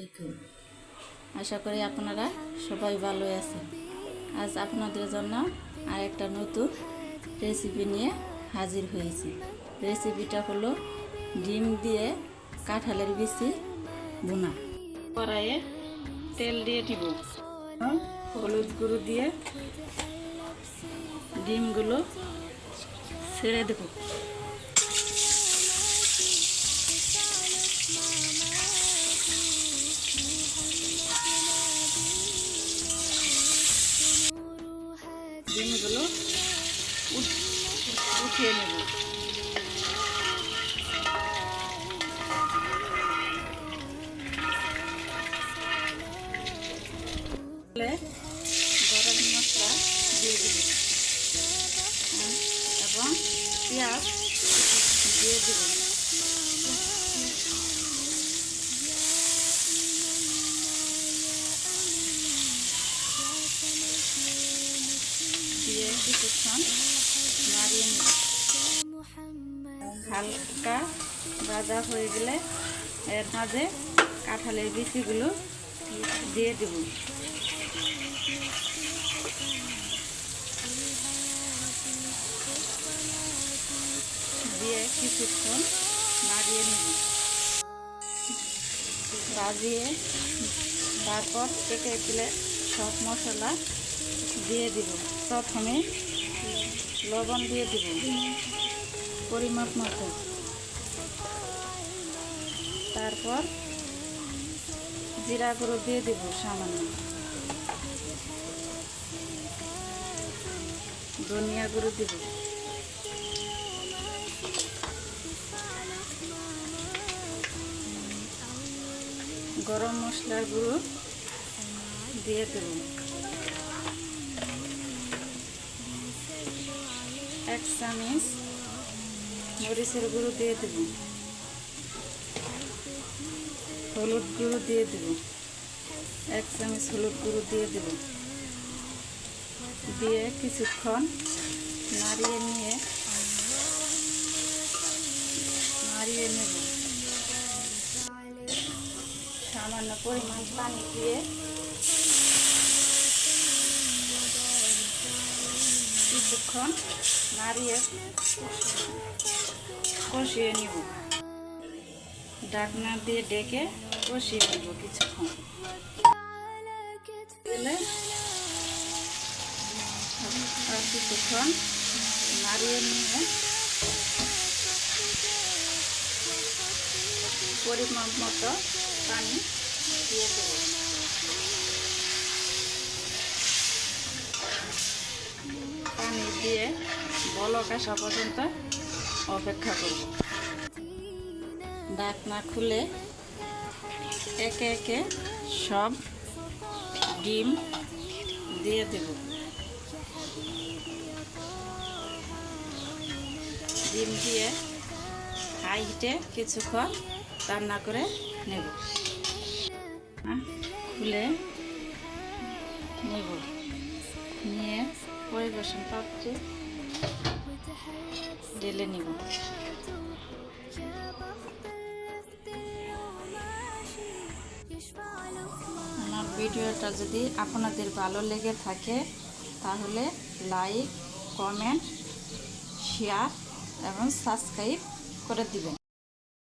আলাইকুম। আশা করি আপনারা সবাই ভালো আছেন। আজ আপনাদের জন্য আর একটা নতুন রেসিপি নিয়ে হাজির হয়েছি। রেসিপিটা হলো ডিম দিয়ে কাঁঠালের বিচি বোনা কড়াইয়ে তেল দিয়ে দিব। হলুদ গুঁড়ো দিয়ে ডিমগুলো ছেড়ে দেবো। উঠিয়ে নেব। গরম মশলা দিয়ে দেব। হ্যাঁ, এবং পেঁয়াজ দিয়ে দেব দিয়ে হালকা ভাজা হয়ে গেলে এর মাঝে কাঁঠালের বিচিগুলো দিয়ে দেব। দিয়ে কিছুক্ষণ নাড়িয়ে নেব। বাজিয়ে তারপর কেটে তুলে সব মশলা দিয়ে দিব। প্রথমে লবণ দিয়ে দিব। পরিমাপ মতো। তারপর জিরা গুঁড়ো দিয়ে দিব সামান্য। ধনিয়া গুঁড়ো দিব। গরম মশলার গুঁড়ো দিয়ে দেব। এক চামচ মরিচের গুঁড়ো দিয়ে দেব। হলুদ গুঁড়ো দিয়ে দেব। এক চামচ হলুদ গুঁড়ো দিয়ে দেব। দিয়ে কিছুক্ষণ নাড়িয়ে নিয়ে, নাড়িয়ে নেব। সামান্য পরিমাণ পানি দিয়ে কিছুক্ষণ নাড়িয়ে কষিয়ে নিব। ডাকনা দিয়ে ডেকে কষিয়ে নিব কিছুক্ষণ। দিলে আর কিছুক্ষণ নাড়িয়ে নিয়ে পরিমাণ মতো পানি দিয়ে দেবো পানি দিয়ে বলক আসা পর্যন্ত অপেক্ষা করব। ঢাকনা খুলে একে একে সব ডিম দিয়ে দেব। ডিম দিয়ে হাই হিটে কিছুক্ষণ রান্না করে নেব। খুলে নেব। পরিবেশন পাত্রে ঢেলে নিব। আমার ভিডিওটা যদি আপনাদের ভালো লেগে থাকে, তাহলে লাইক, কমেন্ট, শেয়ার এবং সাবস্ক্রাইব করে দিবেন।